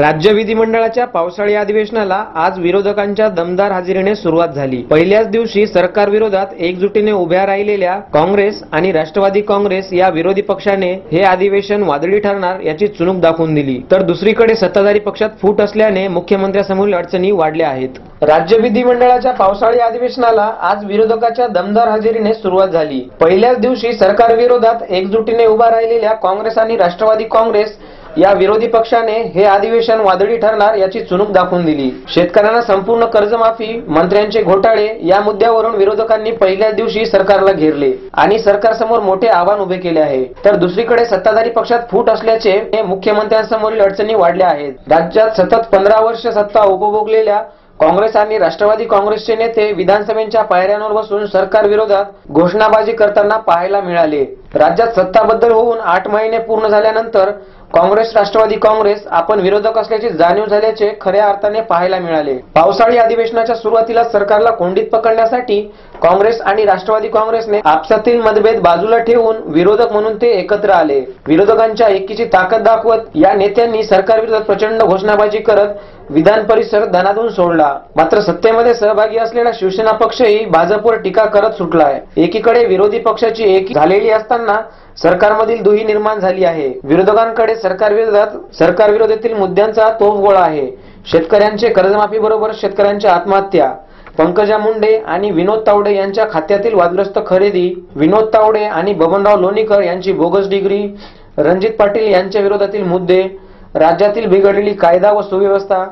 राज्य विधिमंडळाच्या पावसाळी अधिवेशनाला आज विरोधकांच्या दमदार हजेरीने सुरुवात झाली. पहिल्याच दिवशी सरकार विरोधात एकजुटीने उभ्या राहिलेल्या काँग्रेस आणि राष्ट्रवादी काँग्रेस या विरोधी पक्षाने हे अधिवेशन वादळी ठरणार याची चुणूक दाखवून दिली. तर दुसरीकडे सत्ताधारी पक्षात फूट असल्याने मुख्यमंत्र्यांसमोरील अडचणी वाढल्या आहेत. राज्य विधिमंडळाच्या पावसाळी अधिवेशनाला आज विरोधकाच्या दमदार हजेरीने सुरुवात झाली. पहिल्याच दिवशी सरकार विरोधात एकजुटीने उभा राहिलेल्या काँग्रेस आणि राष्ट्रवादी काँग्रेस या विरोधी पक्षाने हे अधिवेशन वादळी ठरणार याची चुणूक दाखवून दिली. शेतकऱ्यांना संपूर्ण कर्जमाफी मंत्र्यांचे घोटाळे या मुद्द्यावरून विरोधकांनी पहिल्याच दिवशी सरकारला घेरले आणि सरकारसमोर मोठे आव्हान उभे केले आहे. तर दुसरीकडे सत्ताधारी पक्षात फूट असल्याचे हे मुख्यमंत्र्यांसमोरील अडचणी वाढल्या आहेत. राज्यात सतत पंधरा वर्ष सत्ता उपभोगलेल्या काँग्रेस आणि राष्ट्रवादी काँग्रेसचे नेते विधानसभेच्या पायऱ्यांवर बसून सरकार विरोधात घोषणाबाजी करताना पाहायला मिळाले. राज्यात सत्ताबद्दल होऊन आठ महिने पूर्ण झाल्यानंतर काँग्रेस राष्ट्रवादी काँग्रेस आपण विरोधक असल्याची जाणीव झाल्याचे खऱ्या अर्थाने पाहायला मिळाले. पावसाळी अधिवेशनाच्या सुरुवातीला सरकारला कोंडीत पकडण्यासाठी काँग्रेस आणि राष्ट्रवादी काँग्रेसने आपसातील मतभेद बाजूला ठेवून विरोधक म्हणून ते एकत्र आले. विरोधकांच्या एकीची ताकद दाखवत या नेत्यांनी सरकारविरोधात प्रचंड घोषणाबाजी करत विधान परिसर धनातून सोडला. मात्र सत्तेमध्ये सहभागी असलेला शिवसेना पक्षही भाजपवर टीका करत सुटलाय. एकीकडे विरोधी पक्षाची एक झालेली असताना सरकारमधील दुही निर्माण झाली आहे. विरोधकांकडे सरकार विरोधात सरकार विरोधातील मुद्द्यांचा तोफगोळा आहे. शेतकऱ्यांचे कर्जमाफी बरोबर शेतकऱ्यांच्या आत्महत्या. पंकजा मुंडे आणि विनोद तावडे यांच्या खात्यातील वादग्रस्त खरेदी विनोद तावडे आणि बबनराव लोणीकर यांची बोगस डिग्री रणजित पाटील यांच्या विरोधातील मुद्दे राज्यातील बिघडलेली कायदा व सुव्यवस्था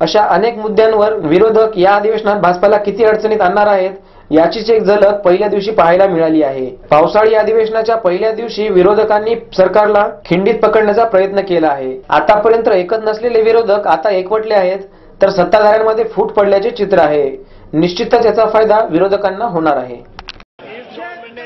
अशा अनेक मुद्द्यांवर विरोधक या अधिवेशनात भाजपाला किती अडचणीत आणणार आहेत याचीच एक झलक पहिल्या दिवशी पाहायला मिळाली आहे. पावसाळी अधिवेशनाच्या पहिल्या दिवशी विरोधकांनी सरकारला खिंडीत पकडण्याचा प्रयत्न केला आहे. आतापर्यंत एकत नसलेले विरोधक आता एकवटले आहेत तर सत्ताधाऱ्यांमध्ये फूट पडल्याचे चित्र आहे. निश्चितच याचा फायदा विरोधकांना होणार आहे.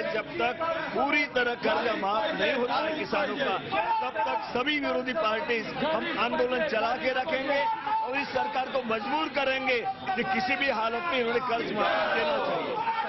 जब तक पूरी तरह कर्ज माफ़ नहीं होता है किसानों का। तब तक सभी विरोधी पार्टी हम आंदोलन चला के रखेंगे और इस सरकार को मजबूर करेंगे कि किसी भी हालत में इन्होंने कर्ज माफ़ देना चाहिए।